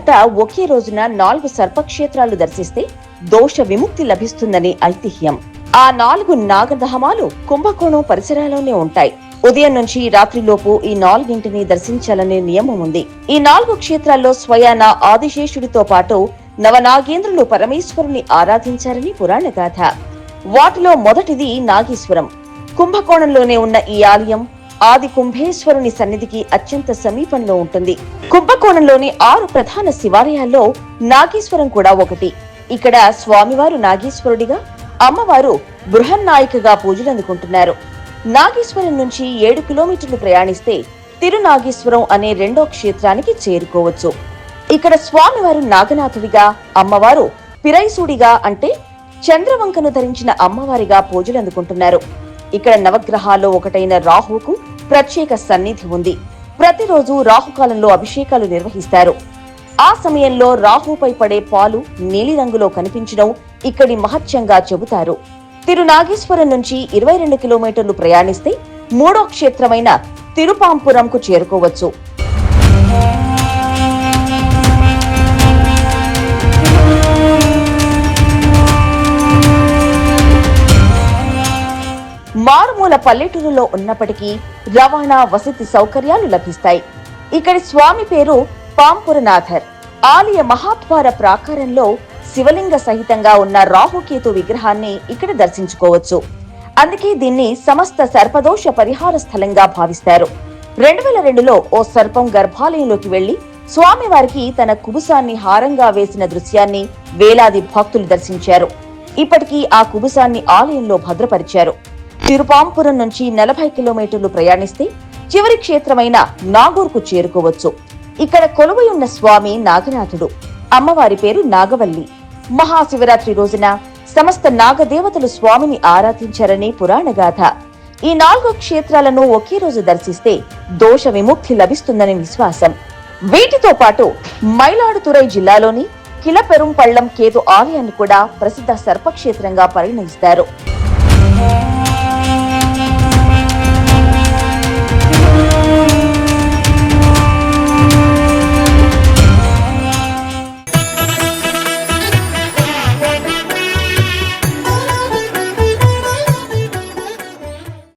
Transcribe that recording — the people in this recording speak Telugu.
ఏటా ఒకే రోజున నాలుగు సర్పక్షేత్రాలు దర్శిస్తే దోష విముక్తి లభిస్తుందని ఐతిహ్యం. ఆ నాలుగు నాగధామాలు కుంభకోణం పరిసరాల్లోనే ఉంటాయి. ఉదయం నుంచి రాత్రిలోపు ఈ నాలుగింటిని దర్శించాలనే నియమం ఉంది. ఈ నాలుగు క్షేత్రాల్లో స్వయాన ఆదిశేషుడితో పాటు నవనాగేంద్రులు పరమేశ్వరుని ఆరాధించారని పురాణ గాథ. వాటిలో మొదటిది నాగేశ్వరం. కుంభకోణంలోనే ఉన్న ఈ ఆలయం ఆది కుంభేశ్వరుని సన్నిధికి అత్యంత సమీపంలో ఉంటుంది. కుంభకోణంలోని ఆరు ప్రధాన శివాలయాల్లో నాగేశ్వరం కూడా ఒకటి. ఇక్కడ స్వామివారు నాగేశ్వరుడిగా అమ్మవారు బృహన్నాయికగా పూజలందుకుంటున్నారు. నాగేశ్వరం నుంచి ఏడు కిలోమీటర్లు ప్రయాణిస్తే తిరునాగేశ్వరం అనే రెండో క్షేత్రానికి చేరుకోవచ్చు. ఇక్కడ స్వామివారు నాగనాథుడిగా అమ్మవారు పిరైసుడిగా అంటే చంద్రవంకను ధరించిన అమ్మవారిగా పూజలందుకుంటున్నారు. ఇక్కడ నవగ్రహాల్లో ఒకటైన రాహువుకు ప్రత్యేక సన్నిధి ఉంది. ప్రతిరోజు రాహుకాలంలో అభిషేకాలు నిర్వహిస్తారు. ఆ సమయంలో రాహుపై పడే పాలు నీలిరంగులో కనిపించడం ఇక్కడి మహత్యంగా చెబుతారు. తిరునాగేశ్వరం నుంచి ఇరవై రెండు కిలోమీటర్లు ప్రయాణిస్తే మూడో క్షేత్రమైన తిరుపాంపురంకు చేరుకోవచ్చు. మారుమూల పల్లెటూరులో ఉన్నప్పటికీ రవాణా వసతి సౌకర్యాలు లభిస్తాయి. ఇక్కడి స్వామి పేరు పాంపురనాథర్. ఆలయ మహాద్వార ప్రాకారంలో శివలింగ సహితంగా ఉన్న రాహుకేతు విగ్రహాన్ని ఇక్కడ దర్శించుకోవచ్చు. అందుకే దీన్ని సమస్త సర్పదోష పరిహార స్థలంగా భావిస్తారు. రెండు వేల రెండులో ఓ సర్పం గర్భాలయంలోకి వెళ్ళి స్వామివారికి తన కుబుసాన్ని హారంగా వేసిన దృశ్యాన్ని వేలాది భక్తులు దర్శించారు. ఇప్పటికీ ఆ కుబుసాన్ని ఆలయంలో భద్రపరిచారు. తిరుపాంపురం నుంచి నలభై కిలోమీటర్లు ప్రయాణిస్తే చివరి క్షేత్రమైన నాగూర్కు చేరుకోవచ్చు. ఇక్కడ కొలువయున్న స్వామి నాగనాథుడు. అమ్మవారి పేరు నాగవల్లి. మహాశివరాత్రి రోజున సమస్త నాగదేవతలు స్వామిని ఆరాధించారని పురాణగాథ ఈ నాలుగు క్షేత్రాలను ఒకే రోజు దర్శిస్తే దోష విముక్తి లభిస్తుందని విశ్వాసం. వీటితో పాటు మైలాడుతురై జిల్లాలోని కిలపెరుంపళ్ళం కేతు ఆలయాన్ని కూడా ప్రసిద్ధ సర్పక్షేత్రంగా పరిగణిస్తారు